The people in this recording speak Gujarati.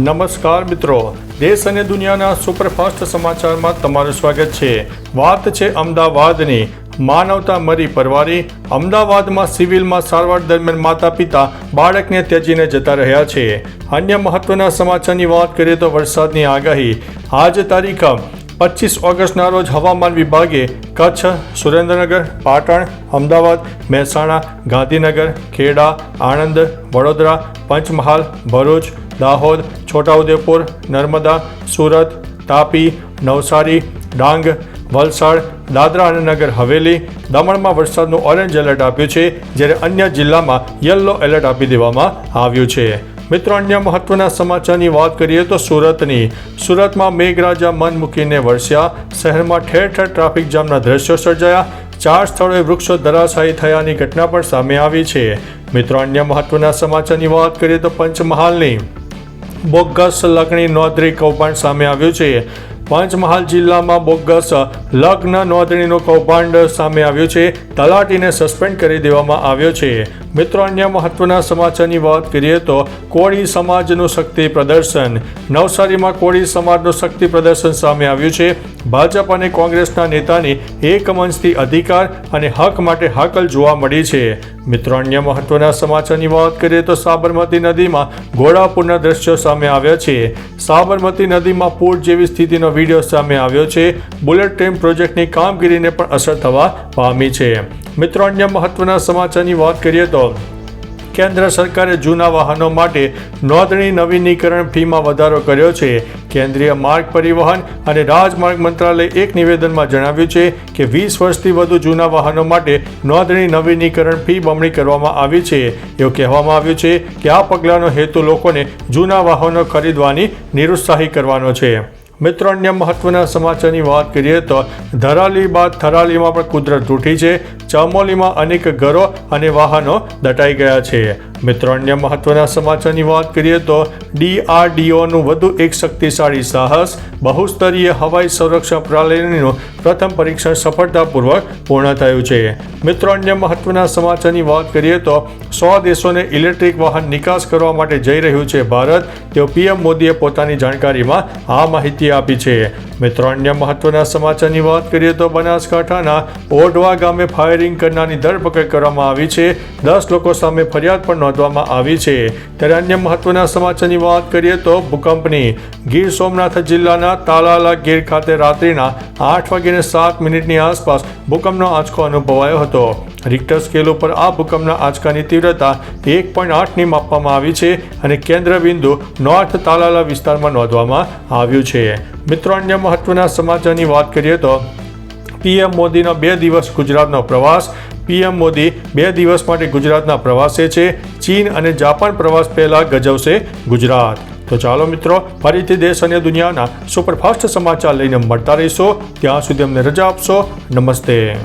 નમસ્કાર મિત્રો. દેશ અને દુનિયાના સુપરફાસ્ટ સમાચારમાં તમારું સ્વાગત છે. વાત છે અમદાવાદની. માનવતા મરી પરવારી. અમદાવાદમાં સિવિલમાં સારવાર દરમિયાન માતા પિતા બાળકને ત્યજીને જતા રહ્યા છે. અન્ય મહત્વના સમાચારની વાત કરીએ તો વરસાદની આગાહી. આજ તારીખ પચીસ ઓગસ્ટના રોજ હવામાન વિભાગે કચ્છ, સુરેન્દ્રનગર, પાટણ, અમદાવાદ, મહેસાણા, ગાંધીનગર, ખેડા, આણંદ, વડોદરા, પંચમહાલ, ભરૂચ, દાહોદ છોટાઉદેપુર, નર્મદા, સુરત, તાપી, નવસારી, ડાંગ, વલસાડ, દાદરા અને નગર હવેલી દમણમાં વરસાદનું ઓરેન્જ એલર્ટ આપ્યું છે, જ્યારે અન્ય જિલ્લામાં યલો એલર્ટ આપી દેવામાં આવ્યું છે. મિત્રો, અન્ય મહત્વના સમાચારની વાત કરીએ તો સુરતની. સુરતમાં મેઘરાજા મન મૂકીને વરસ્યા. શહેરમાં ઠેર ઠેર ટ્રાફિક જામના દ્રશ્યો સર્જાયા. ચાર સ્થળોએ વૃક્ષો ધરાશાયી થયાની ઘટના પણ સામે આવી છે. મિત્રો, અન્ય મહત્વના સમાચારની વાત કરીએ તો પંચમહાલની. બોગસ લગ્નની નોંધણી કૌભાંડ સામે આવ્યું છે. પંચમહાલ જિલ્લામાં બોગસ લગ્ન નોંધણીનું કૌભાંડ સામે આવ્યું છે. તલાટીને સસ્પેન્ડ કરી દેવામાં આવ્યો છે. મિત્રો, અન્ય મહત્વના સમાચારની વાત કરીએ તો કોળી સમાજનું શક્તિ પ્રદર્શન. નવસારીમાં કોળી સમાજનું શક્તિ પ્રદર્શન સામે આવ્યું છે. ભાજપ અને કોંગ્રેસના નેતાની એક મંચથી અધિકાર અને હક માટે હાકલ જોવા મળી છે. મિત્રો, અન્ય મહત્વના સમાચારની વાત કરીએ તો સાબરમતી નદીમાં ઘોડાપૂરના દ્રશ્યો સામે આવ્યા છે. સાબરમતી નદીમાં પૂર જેવી સ્થિતિનો વીડિયો સામે આવ્યો છે. બુલેટ ટ્રેન પ્રોજેક્ટની કામગીરીને પણ અસર થવા પામી છે. મિત્રો, અન્ય મહત્વના સમાચારની વાત કરીએ તો કેન્દ્ર સરકારે જૂના વાહનો માટે નોંધણી નવીનીકરણ ફીમાં વધારો કર્યો છે. કેન્દ્રીય માર્ગ પરિવહન અને રાજમાર્ગ મંત્રાલયે એક નિવેદનમાં જણાવ્યું છે કે વીસ વર્ષથી વધુ જૂના વાહનો માટે નોંધણી નવીનીકરણ ફી બમણી કરવામાં આવી છે. એવું કહેવામાં આવ્યું છે કે આ પગલાંનો હેતુ લોકોને જૂના વાહનો ખરીદવાની નિરુત્સાહી કરવાનો છે. મિત્રો, અન્ય મહત્વના સમાચારની વાત કરીએ તો ધરાલી બાદ થરાલીમાં પણ કુદરત તૂટી છે. ચામોલીમાં અનેક ઘરો અને વાહનો દટાઈ ગયા છે. મિત્રો, અન્ય મહત્વના સમાચારની વાત કરીએ તો ડીઆરડીઓનું વધુ એક શક્તિશાળી સાહસ, બહુસ્તરીય હવાઈ સંરક્ષણ પ્રણાલીનું પ્રથમ પરીક્ષણ સફળતાપૂર્વક પૂર્ણ થયું છે. મિત્રો, અન્ય મહત્વના સમાચારની વાત કરીએ તો સો દેશોને ઇલેક્ટ્રિક વાહન નિકાસ કરવા માટે જઈ રહ્યું છે ભારત. તેઓ પીએમ મોદીએ પોતાની જાણકારીમાં આ માહિતી આપી છે. મિત્રો અન્ય મહત્વના સમાચારની વાત કરીએ તો બનાસકાંઠાના ઓઢવા ગામે ફાયરિંગ કરનારની ધરપકડ કરવામાં આવી છે. દસ લોકો સામે ફરિયાદ પણ નોંધવામાં આવી છે. ત્યારે અન્ય મહત્વના સમાચારની વાત કરીએ તો ભૂકંપની ગીર સોમનાથ જિલ્લાના તાલાલા ગીર ખાતે રાત્રિના આઠ વાગ્યાને સાત મિનિટની આસપાસ ભૂકંપનો આંચકો અનુભવાયો હતો. રિક્ટર સ્કેલ ઉપર આ ભૂકંપના આંચકાની તીવ્રતા એક પોઈન્ટ આઠની માપવામાં આવી છે અને કેન્દ્ર બિંદુ નોર્થ તાલાલા વિસ્તારમાં નોંધવામાં આવ્યું છે. મિત્રો, અન્ય મહત્વના સમાચારની વાત કરીએ તો પીએમ મોદીનો બે દિવસ ગુજરાતનો પ્રવાસ, પીએમ મોદી બે દિવસ માટે ગુજરાતના પ્રવાસે છે, ચીન અને જાપાન પ્રવાસ પહેલા ગજવશે ગુજરાત. તો ચાલો મિત્રો, ફરીથી દેશ અને દુનિયાના સુપરફાસ્ટ સમાચાર લઈને મળતા રહીશો. ત્યાં સુધી અમને રજા આપશો. નમસ્તે.